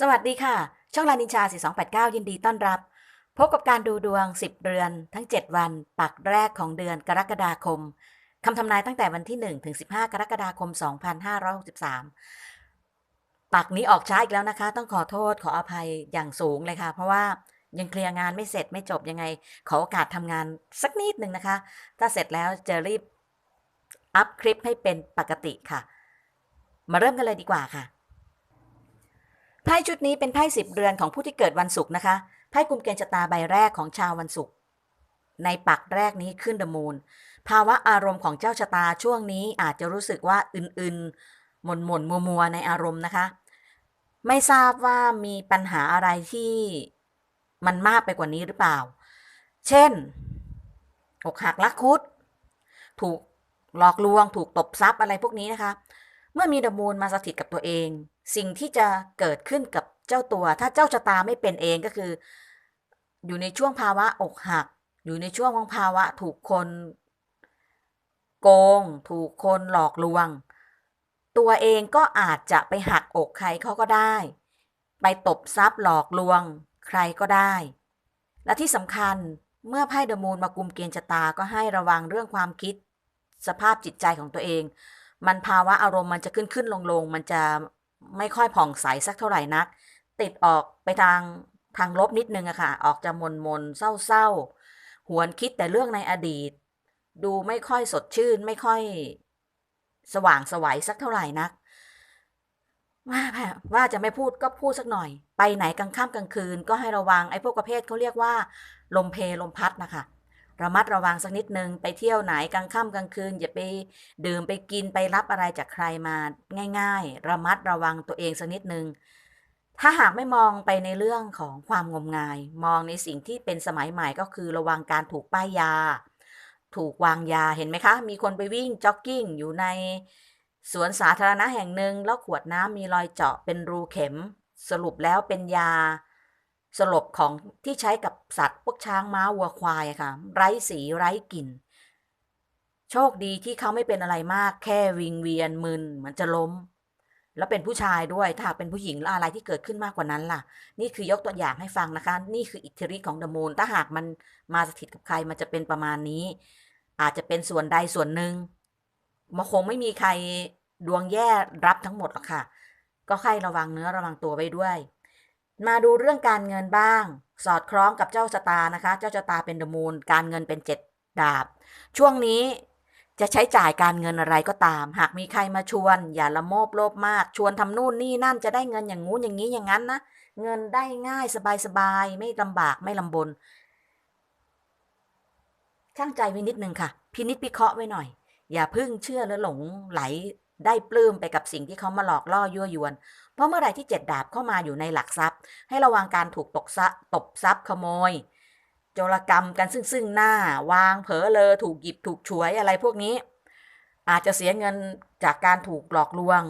สวัสดีค่ะ ช่องลานินชา 4289 ยินดีต้อนรับ พบกับการดูดวง 10 เดือนทั้ง 7 วันปักแรกของเดือนกรกฎาคมคำทำนายตั้งแต่วันที่ 1 ถึง 15 กรกฎาคม 2563 ปักนี้ออกช้าอีกแล้วนะคะ ต้องขอโทษขออภัยอย่างสูงเลยค่ะ เพราะว่ายังเคลียร์งานไม่เสร็จไม่จบยังไง ขอโอกาสทำงานสักนิดหนึ่งนะคะ ถ้าเสร็จแล้วจะรีบอัพคลิปให้เป็นปกติค่ะ มาเริ่มกันเลยดีกว่าค่ะ ไพ่ชุดนี้เป็นไพ่สิบเรือนของผู้ที่เกิดวันศุกร์นะคะไพ่กลุ่มเกณฑ์ชะตาใบแรกของชาววันศุกร์ในปักแรกนี้ขึ้นเดมูนภาวะอารมณ์ของเจ้าชะตาช่วงนี้อาจจะรู้สึกว่าอึนๆหม่นหม่นมัวมัวในอารมณ์นะคะ ไม่ทราบว่ามีปัญหาอะไรที่มันมากไปกว่านี้หรือเปล่า เช่นอกหักลักคุด ถูกหลอกลวง ถูกตบทรัพย์อะไรพวกนี้นะคะ เมื่อมีดมูลมาสถิตกับตัวเอง สิ่งที่จะเกิดขึ้นกับเจ้าตัว ถ้าเจ้าชะตาไม่เป็นเองก็คือ อยู่ในช่วงภาวะอกหัก อยู่ในช่วงของภาวะถูกคนโกง ถูกคนหลอกลวง ตัวเองก็อาจจะไปหักอกใครเขาก็ได้ ไปตบทรัพย์หลอกลวง ใครก็ได้ และที่สำคัญเมื่อไพ่เดอะมูนมากุมเกณฑ์ชะตาก็ให้ระวังเรื่องความคิด สภาพจิตใจของตัวเอง มันภาวะอารมณ์มันจะขึ้นขึ้นลงลงมันจะไม่ค่อยผ่องใสสักเท่าไหร่นัก ติดออกไปทางทางลบนิดนึงอะค่ะ ออกจะมนมนเศร้าเศร้าหวนคิดแต่เรื่องในอดีต ดูไม่ค่อยสดชื่น ไม่ค่อยสว่างสวัยสักเท่าไหร่นัก ว่าแบบว่าจะไม่พูดก็พูดสักหน่อย ไปไหนกลางค่ำกลางคืน ก็ให้ระวังไอ้พวกประเภทเขาเรียกว่า ลมเพลมพัดนะคะ ระมัดระวังสักนิดนึงไปเที่ยวไหนกลางค่ำกลางคืนอย่าไปดื่มไปกินไปรับอะไรจากใครมาง่าย ๆ ระมัดระวังตัวเองสักนิดนึงถ้าหากไม่มองไปในเรื่องของความงมงาย มองในสิ่งที่เป็นสมัยใหม่ก็คือระวังการถูกป้ายยา ถูกวางยาเห็นไหมคะ มีคนไปวิ่งจ็อกกิ้งอยู่ในสวนสาธารณะแห่งหนึ่งแล้วขวดน้ำมีรอยเจาะเป็นรูเข็ม สรุปแล้วเป็นยา สลบของที่ใช้กับสัตว์พวกช้างม้าวัวควายอะค่ะ ไร้สีไร้กลิ่น โชคดีที่เขาไม่เป็นอะไรมาก แค่วิงเวียนมึนเหมือนจะล้ม แล้วเป็นผู้ชายด้วยถ้าหากเป็นผู้หญิงแล้วอะไรที่เกิดขึ้นมากกว่านั้นล่ะ นี่คือยกตัวอย่างให้ฟังนะคะ นี่คืออิทธิฤทธิ์ของเดอะมูนถ้าหากมันมาสถิตกับใครมันจะเป็นประมาณนี้ อาจจะเป็นส่วนใดส่วนหนึ่งมันคงไม่มีใครดวงแย่รับทั้งหมดหรอกค่ะ ก็ให้ระวังเนื้อระวังตัวไว้ด้วย มาดูเรื่องการเงินบ้าง สอดคล้องกับเจ้าชะตานะคะ เจ้าชะตาเป็นดมูนการเงินเป็นเจ็ดดาบ ช่วงนี้จะใช้จ่ายการเงินอะไรก็ตาม หากมีใครมาชวน อย่าละโมบโลภมาก ชวนทำนู่นนี่นั่นจะได้เงินอย่างงู้นอย่างนี้อย่างนั้นนะเงินได้ง่ายสบายๆไม่ลำบากไม่ลำบนช่างใจไว้นิดนึงค่ะ พินิจพิเคราะห์ไว้หน่อย อย่าพึ่งเชื่อและหลงไหล ได้ปลื้มไปกับสิ่งที่เขามาหลอกล่อยั่วยวน เพราะเมื่อไรที่เจ็ดดาบเข้ามาอยู่ในหลักทรัพย์ ให้ระวังการถูกตกซัตบทรัพย์ขโมย โจรกรรมกันซึ่งซึ่งหน้าวางเผลอเลอถูกหยิบถูกฉวยอะไรพวกนี้ อาจจะเสียเงินจากการถูกหลอกลวง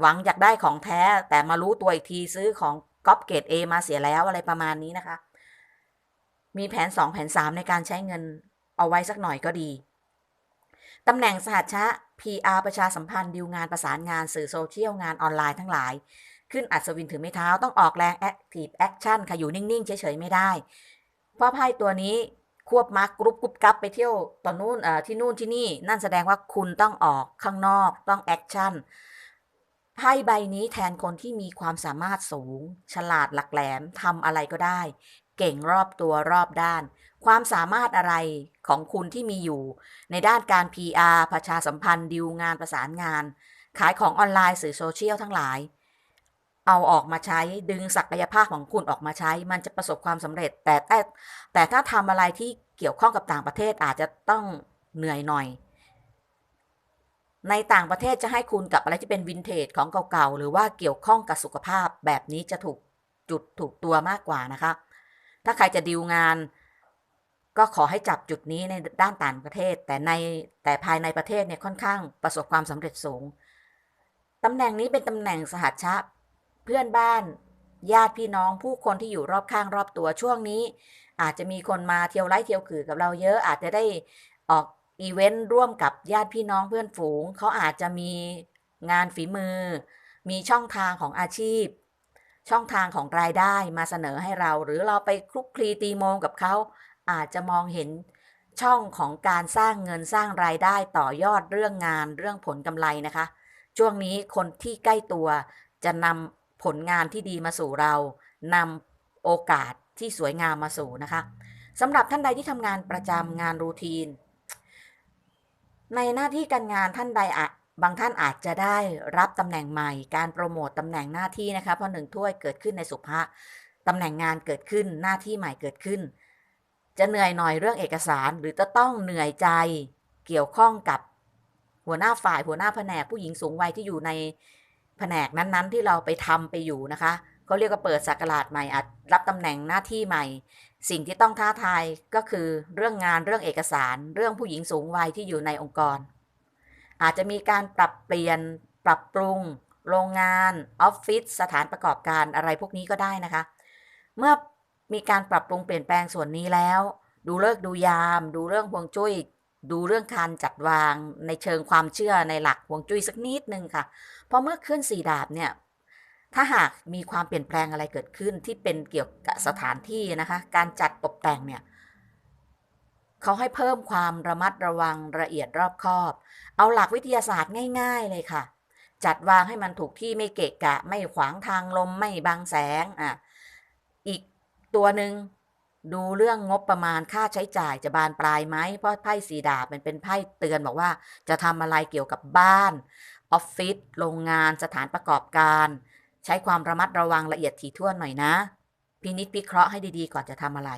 หวังอยากได้ของแท้แต่มารู้ตัวอีกทีซื้อของก๊อปเกรดเอมาเสียแล้วอะไรประมาณนี้นะคะ มีแผน 2 แผน 3 ในการใช้เงินเอาไว้สักหน่อยก็ดี ตำแหน่งสหัชะ PR ประชาสัมพันธ์ดีลงานประสานงานสื่อโซเชียลงานออนไลน์ทั้งหลาย ขึ้นอัศวินถือไม้เท้าต้องออกแรง Active Action ค่ะอยู่นิ่ง ๆ เฉย ๆ ไม่ได้ เพราะไพ่ตัวนี้ควบมาร์กกรุ๊ปกรุ๊ปกับไปเที่ยวตอนนู้นเอ่อที่นู่นที่นี่นั่นแสดงว่าคุณต้องออกข้างนอกต้องแอคชั่นไพ่ใบนี้แทนคนที่มีความสามารถสูง ฉลาดหลักแหลมทำอะไรก็ได้ เก่งรอบตัวรอบด้าน ความสามารถอะไรของคุณที่มีอยู่ ในด้านการ PR ประชาสัมพันธ์ดิวงานประสานงาน ขายของออนไลน์สื่อโซเชียลทั้งหลาย เอาออกมาใช้ดึงศักยภาพของคุณออกมาใช้ มันจะประสบความสำเร็จ แต่แต่แต่ถ้าทำอะไรที่เกี่ยวข้องกับต่างประเทศอาจจะต้องเหนื่อยหน่อย ในต่างประเทศจะให้คุณกับอะไรที่เป็นวินเทจของเก่าๆหรือว่าเกี่ยวข้องกับสุขภาพแบบนี้จะถูกจุดถูกตัวมากกว่านะคะ ถ้าใครจะดีลงาน ก็ขอให้จับจุดนี้ในด้านต่างประเทศ แต่ในแต่ภายในประเทศเนี่ยค่อนข้างประสบความสำเร็จสูงตำแหน่งนี้เป็นตำแหน่งสหัชชะเพื่อนบ้านญาติพี่น้องผู้คนที่อยู่รอบข้างรอบตัวช่วงนี้ อาจจะมีคนมาเที่ยวไล่เที่ยวขือกับเราเยอะอาจจะได้ออกอีเวนต์ร่วมกับญาติพี่น้องเพื่อนฝูง เขาอาจจะมีงานฝีมือ มีช่องทางของอาชีพ ช่องทางของรายได้มาเสนอให้เรา หรือเราไปคลุกคลีตีโมงกับเขา อาจจะมองเห็นช่องของการสร้างเงินสร้างรายได้ต่อยอดเรื่องงานเรื่องผลกำไรนะคะ ช่วงนี้คนที่ใกล้ตัวจะนำผลงานที่ดีมาสู่เรานำโอกาสที่สวยงามมาสู่นะคะสำหรับท่านใดที่ทำงานประจำงานรูทีน ในหน้าที่การงานท่านใดอะบางท่านอาจจะได้รับตำแหน่งใหม่ การโปรโมตตำแหน่งหน้าที่นะคะเพราะหนึ่งถ้วยเกิดขึ้นในสุภะตำแหน่งงานเกิดขึ้นหน้าที่ใหม่เกิดขึ้น จะเหนื่อยหน่อยเรื่องเอกสารหรือจะต้องเหนื่อยใจเกี่ยวข้องกับหัวหน้าฝ่ายหัวหน้าแผนกผู้หญิงสูงวัยที่อยู่ในแผนกนั้นๆ ที่เราไปทำไปอยู่นะคะเขาเรียกว่าเปิดสักราชใหม่อาจรับตำแหน่งหน้าที่ใหม่ สิ่งที่ต้องท้าทายก็คือเรื่องงานเรื่องเอกสาร เรื่องผู้หญิงสูงวัยที่อยู่ในองค์กร อาจจะมีการปรับเปลี่ยนปรับปรุง โรงงานออฟฟิศสถานประกอบการอะไรพวกนี้ก็ได้นะคะ เมื่อ มีการปรับปรุงเปลี่ยนแปลงส่วนนี้แล้ว ดูเลิกดูยาม ดูเรื่องฮวงจุ้ย ดูเรื่องการจัดวางในเชิงความเชื่อในหลักฮวงจุ้ยสักนิดนึงค่ะ เพราะเมื่อขึ้นสี่ดาบเนี่ย ถ้าหากมีความเปลี่ยนแปลงอะไรเกิดขึ้นที่เป็นเกี่ยวกับสถานที่นะคะ การจัดตกแต่งเนี่ยเขาให้เพิ่มความระมัดระวังละเอียดรอบคอบ เอาหลักวิทยาศาสตร์ง่าย ๆ เลยค่ะ จัดวางให้มันถูกที่ไม่เกะกะ ไม่ขวางทางลมไม่บังแสงอะอีก ตัวหนึ่งดูเรื่องงบประมาณค่าใช้จ่ายจะบานปลายไหมเพราะไพ่สีดาบมันเป็นไพ่เตือนบอกว่า จะทำอะไรเกี่ยวกับบ้านออฟฟิศโรงงานสถานประกอบการ ใช้ความระมัดระวังละเอียดถี่ถ้วนหน่อยนะพินิจพิเคราะห์ให้ดีๆ ก่อนจะทำอะไร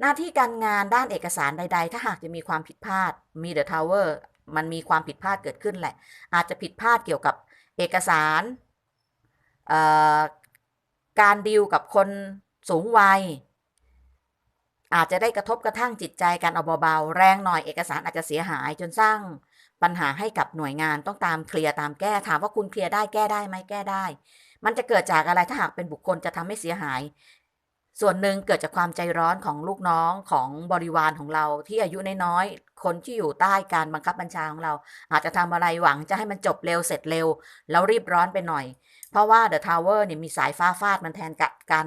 หน้าที่การงานด้านเอกสารใด ๆ ถ้าหากจะมีความผิดพลาดมีเดอะทาวเวอร์มันมีความผิดพลาดเกิดขึ้นแหละ อาจจะผิดพลาดเกี่ยวกับเอกสาร การดีลกับคนสูงวัย อาจจะได้กระทบกระทั่งจิตใจกันเอาเบาๆแรงหน่อยเอกสารอาจจะเสียหายจนสร้างปัญหาให้กับหน่วยงานต้องตามเคลียร์ตามแก้ถามว่าคุณเคลียร์ได้แก้ได้ไหมแก้ได้ มันจะเกิดจากอะไรถ้าหากเป็นบุคคลจะทำให้เสียหาย ส่วนหนึ่งเกิดจากความใจร้อนของลูกน้องของบริวารของเราที่อายุน้อยๆคนที่อยู่ใต้การบังคับบัญชาของเรา อาจจะทำอะไรหวังจะให้มันจบเร็วเสร็จเร็ว แล้วรีบร้อนไปหน่อย เพราะว่าเดอะทาวเวอร์เนี่ยมีสายฟ้าฟาดมันแทนกับการ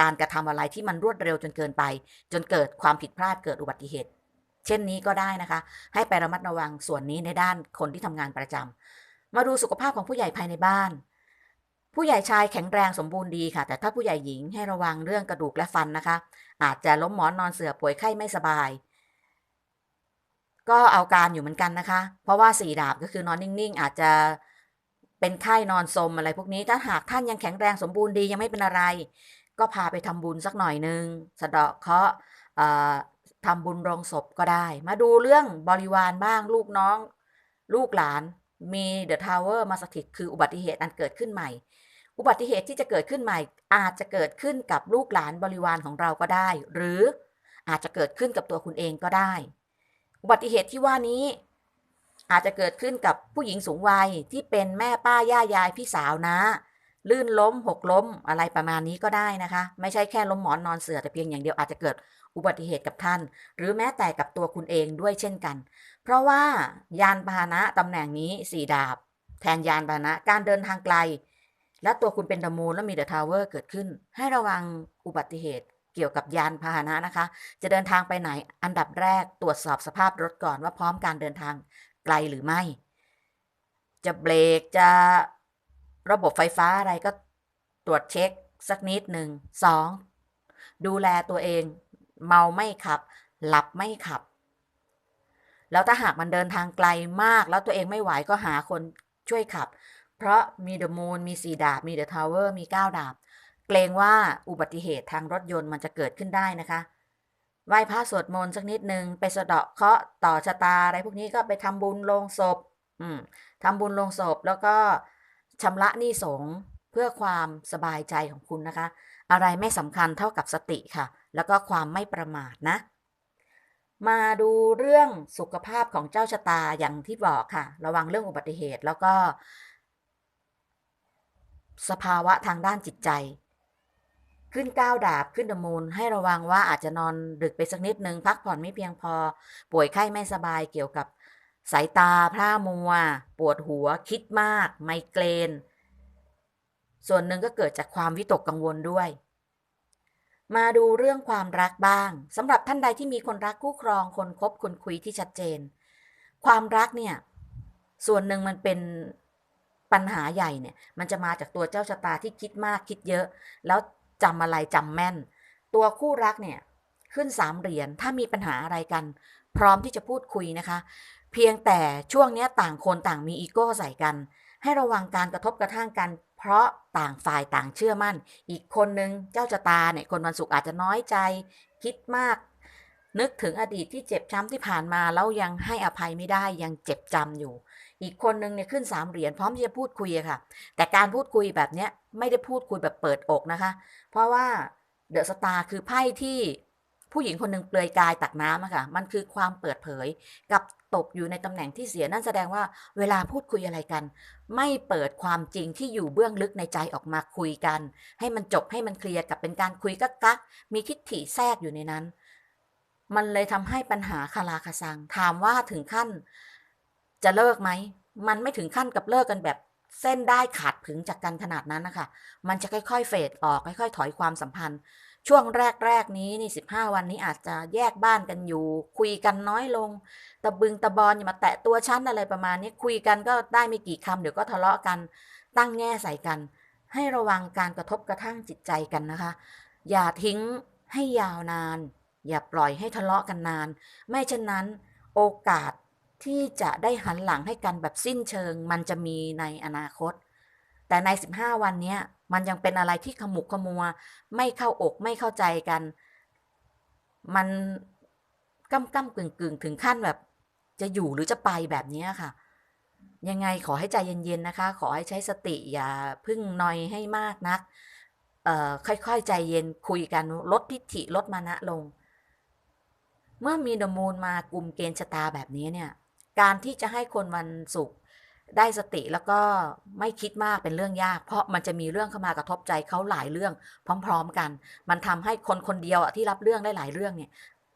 การกระทำอะไรที่มันรวดเร็วจนเกินไป จนเกิดความผิดพลาดเกิดอุบัติเหตุ เช่นนี้ก็ได้นะคะ ให้ไประมัดระวังส่วนนี้ในด้านคนที่ทำงานประจำมาดูสุขภาพของผู้ใหญ่ภายในบ้าน ผู้ใหญ่ชายแข็งแรงสมบูรณ์ดีค่ะ แต่ถ้าผู้ใหญ่หญิงให้ระวังเรื่องกระดูกและฟันนะคะ อาจจะล้มหมอนนอนเสือป่วยไข้ไม่สบายก็เอาการอยู่เหมือนกันนะคะ เพราะว่าสี่ดาบก็คือนอนนิ่ง ๆ อาจจะ เป็นไข้นอนสมอะไรพวกนี้ถ้าหากท่านยังแข็งแรงสมบูรณ์ดียังไม่เป็นอะไร ก็พาไปทำบุญสักหน่อยนึงสะเดาะเคาะทำบุญโรงศพก็ได้ มาดูเรื่องบริวารบ้างลูกน้อง ลูกหลานมีเดอะทาวเวอร์มาสถิตคืออุบัติเหตุอันเกิดขึ้นใหม่ อุบัติเหตุที่จะเกิดขึ้นใหม่ อาจจะเกิดขึ้นกับลูกหลานบริวารของเราก็ได้ หรืออาจจะเกิดขึ้นกับตัวคุณเองก็ได้ อุบัติเหตุที่ว่านี้ อาจจะเกิดขึ้นกับผู้หญิงสูงวัยที่เป็นแม่ป้าย่ายายพี่สาวนะ ลื่นล้มหกล้มอะไรประมาณนี้ก็ได้นะคะ ไม่ใช่แค่ล้มหมอนนอนเสือแต่เพียงอย่างเดียวอาจจะเกิดอุบัติเหตุกับท่าน หรือแม้แต่กับตัวคุณเองด้วยเช่นกัน เพราะว่ายานพาหนะตำแหน่งนี้สี่ดาบ แทนยานพาหนะการเดินทางไกล และตัวคุณเป็นดมูลแล้วมีเดอะทาวเวอร์เกิดขึ้น ให้ระวังอุบัติเหตุเกี่ยวกับยานพาหนะนะคะ จะเดินทางไปไหน อันดับแรกตรวจสอบสภาพรถก่อนว่าพร้อมการเดินทาง ไกลหรือไม่ จะเบรกจะระบบไฟฟ้าอะไรก็ตรวจเช็คสักนิดหนึ่งสองดูแลตัวเอง เมาไม่ขับ หลับไม่ขับ แล้วถ้าหากมันเดินทางไกลมากแล้วตัวเองไม่ไหวก็หาคนช่วยขับ เพราะมีเดอะมูนมีสี่ดาบ มีเดอะทาวเวอร์มีเก้าดาบ เกรงว่าอุบัติเหตุทางรถยนต์มันจะเกิดขึ้นได้นะคะ ไหว้พระสวดมนต์สักนิดหนึ่งไปสะเดาะเคราะห์ต่อชะตาอะไรพวกนี้ก็ไปทำบุญลงศพ อืมทำบุญลงศพแล้วก็ชำระหนี้สงเพื่อความสบายใจของคุณนะคะ อะไรไม่สำคัญเท่ากับสติค่ะ แล้วก็ความไม่ประมาทนะ มาดูเรื่องสุขภาพของเจ้าชะตาอย่างที่บอกค่ะ ระวังเรื่องอุบัติเหตุแล้วก็ สภาวะทางด้านจิตใจ ขึ้นก้าวดาบขึ้นดมูล ให้ระวังว่าอาจจะนอนดึกไปสักนิดนึงพักผ่อนไม่เพียงพอ ป่วยไข้ไม่สบายเกี่ยวกับสายตาพร่ามัว ปวดหัวคิดมาก ไมเกรน ส่วนหนึ่งก็เกิดจากความวิตกกังวลด้วย มาดูเรื่องความรักบ้างสำหรับท่านใดที่มีคนรักคู่ครองคนคบคนคุยที่ชัดเจน ความรักเนี่ย ส่วนหนึ่งมันเป็นปัญหาใหญ่เนี่ย มันจะมาจากตัวเจ้าชะตาที่คิดมากคิดเยอะ แล้ว จำอะไรจำแม่น ตัวคู่รักเนี่ยขึ้นสามเหรียญถ้ามีปัญหาอะไรกัน พร้อมที่จะพูดคุยนะคะ เพียงแต่ช่วงนี้ต่างคนต่างมีอีโก้ใส่กัน ให้ระวังการกระทบกระทั่งกัน เพราะต่างฝ่ายต่างเชื่อมั่น อีกคนนึงเจ้าชะตาเนี่ยคนวันศุกร์อาจจะน้อยใจ คิดมาก นึกถึงอดีตที่เจ็บช้ำที่ผ่านมาแล้วยังให้อภัยไม่ได้ยังเจ็บจำอยู่ อีกคนนึงเนี่ยขึ้นสามเหรียญพร้อมที่จะพูดคุยค่ะ แต่การพูดคุยแบบเนี้ยไม่ได้พูดคุยแบบเปิดอกนะคะ เพราะว่าเดอะสตาร์คือไพ่ที่ผู้หญิงคนหนึ่งเปลือยกายตักน้ำอะค่ะ มันคือความเปิดเผย กับตกอยู่ในตำแหน่งที่เสียนั่นแสดงว่าเวลาพูดคุยอะไรกัน ไม่เปิดความจริงที่อยู่เบื้องลึกในใจออกมาคุยกัน ให้มันจบให้มันเคลียร์กับเป็นการคุยกักกักมีทิฏฐิแทรกอยู่ในนั้น มันเลยทำให้ปัญหาคาราคาซัง ถามว่าถึงขั้น จะเลิกไหม มันไม่ถึงขั้นกับเลิกกันแบบเส้นได้ขาดผึงจากกันขนาดนั้นนะคะ มันจะค่อยๆ เฟดออก ค่อยๆ ถอยความสัมพันธ์ ช่วงแรกๆ นี้นี่สิบห้าวันนี้อาจจะแยกบ้านกันอยู่ คุยกันน้อยลง ตะบึงตะบอนอย่ามาแตะตัวฉันอะไรประมาณนี้ คุยกันก็ได้ไม่กี่คำเดี๋ยวก็ทะเลาะกัน ตั้งแง่ใส่กัน ให้ระวังการกระทบกระทั่งจิตใจกันนะคะ อย่าทิ้งให้ยาวนาน อย่าปล่อยให้ทะเลาะกันนาน ไม่เช่นนั้นโอกาสที่จะได้หันหลังให้กันแบบสิ้นเชิง มันจะมีในอนาคต แต่ใน 15 วันนี้มันยังเป็นอะไรที่ขมุกขมัว ไม่เข้าอกไม่เข้าใจกัน มันก้ำก้ำกึ่งกึ่งถึงขั้นแบบ จะอยู่หรือจะไปแบบนี้ค่ะ ยังไงขอให้ใจเย็นๆนะคะ ขอให้ใช้สติอย่าพึ่งนอยให้มากนักเอ่อค่อยๆ ใจเย็นคุยกันลดทิฐิลดมานะลง เมื่อมีดมูลมากลุ่มเกณฑ์ชะตาแบบนี้เนี่ย การที่จะให้คนวันศุกร์ได้สติแล้วก็ไม่คิดมากเป็นเรื่องยาก เพราะมันจะมีเรื่องเข้ามากระทบใจเขาหลายเรื่อง พร้อม ๆ กัน มันทำให้คนคนเดียวที่รับเรื่องได้หลายเรื่องเนี่ย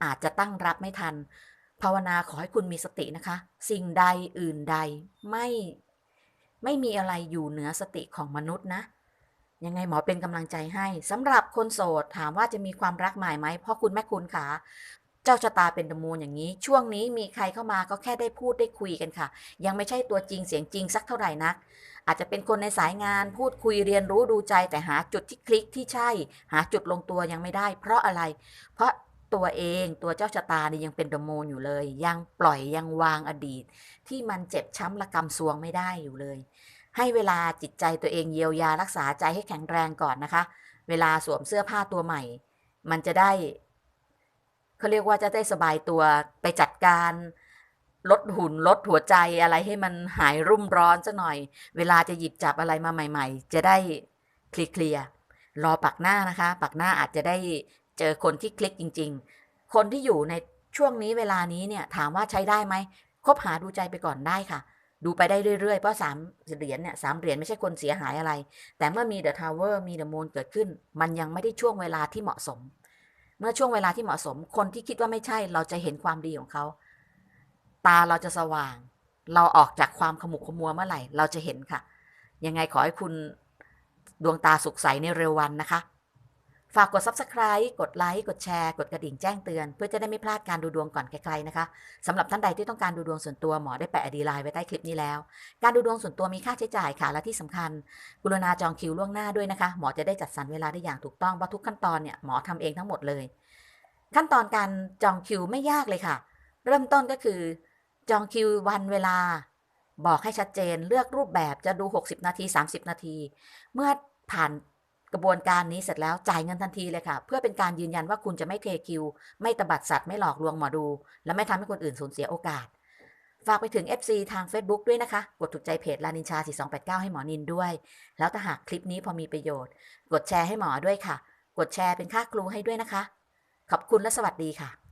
อาจจะตั้งรับไม่ทัน ภาวนาขอให้คุณมีสตินะคะ สิ่งใดอื่นใดไม่ไม่มีอะไรอยู่เหนือสติของมนุษย์นะยังไงหมอเป็นกำลังใจให้สำหรับคนโสดถามว่าจะมีความรักใหม่ไหมเพราะคุณแม่คุณขา เจ้าชะตาเป็นดมูลอย่างนี้ ช่วงนี้มีใครเข้ามาก็แค่ได้พูดได้คุยกันค่ะ ยังไม่ใช่ตัวจริงเสียงจริงสักเท่าไหร่นัก อาจจะเป็นคนในสายงานพูดคุยเรียนรู้ดูใจแต่หาจุดที่คลิกที่ใช่ หาจุดลงตัวยังไม่ได้ เพราะอะไร เพราะตัวเองตัวเจ้าชะตานี่ยังเป็นดมูลอยู่เลย ยังปล่อยยังวางอดีต ที่มันเจ็บช้ำระกำซวงไม่ได้อยู่เลย ให้เวลาจิตใจตัวเองเยียวยารักษาใจให้แข็งแรงก่อนนะคะ เวลาสวมเสื้อผ้าตัวใหม่ มันจะได้ เขาเรียกว่าจะได้สบายตัวไปจัดการลดหุ่นลดหัวใจอะไรให้มันหายรุ่มร้อนซะหน่อย เวลาจะหยิบจับอะไรมาใหม่ ๆ จะได้เคลียร์รอปักหน้านะคะ ปักหน้าอาจจะได้เจอคนที่คลิกจริง ๆ คนที่อยู่ในช่วงนี้เวลานี้เนี่ยถามว่าใช้ได้ไหมคบหาดูใจไปก่อนได้ค่ะ ดูไปได้เรื่อยๆ เพราะสามเหรียญเนี่ยสามเหรียญไม่ใช่คนเสียหายอะไร แต่เมื่อมีเดอะทาวเวอร์มีเดอะมูนเกิดขึ้น มันยังไม่ได้ช่วงเวลาที่เหมาะสม เมื่อช่วงเวลาที่เหมาะสม คนที่คิดว่าไม่ใช่ เราจะเห็นความดีของเขา ตาเราจะสว่าง เราออกจากความขมุกขมัวเมื่อไหร่ เราจะเห็นค่ะ ยังไงขอให้คุณดวงตาสุขใสในเร็ววันนะคะ ฝากกด subscribe กดไลค์ กดแชร์ กดกระดิ่งแจ้งเตือน เพื่อจะได้ไม่พลาดการดูดวงก่อนใครๆนะคะสำหรับท่านใดที่ต้องการดูดวงส่วนตัวหมอได้แปะอดีไลน์ไว้ใต้คลิปนี้แล้ว การดูดวงส่วนตัวมีค่าใช้จ่ายค่ะ และที่สำคัญกรุณาจองคิวล่วงหน้าด้วยนะคะ หมอจะได้จัดสรรเวลาได้อย่างถูกต้องเพราะทุกขั้นตอนเนี่ยหมอทำเองทั้งหมดเลย ขั้นตอนการจองคิวไม่ยากเลยค่ะ เริ่มต้นก็คือ จองคิววันเวลา บอกให้ชัดเจนเลือกรูปแบบจะดู 60 นาที 30 นาที เมื่อผ่าน กระบวนการนี้เสร็จแล้วจ่ายเงินทันทีเลยค่ะ เพื่อเป็นการยืนยันว่าคุณจะไม่เทคิว ไม่ตบัดสัตว์ไม่หลอกลวงหมอดู และไม่ทำให้คนอื่นสูญเสียโอกาส ฝากไปถึง FC ทาง Facebook ด้วยนะคะ กดถูกใจเพจลานินชา 4289 ให้หมอนินด้วย แล้วถ้าหากคลิปนี้พอมีประโยชน์ กดแชร์ให้หมอด้วยค่ะ กดแชร์เป็นค่าครูให้ด้วยนะคะ ขอบคุณและสวัสดีค่ะ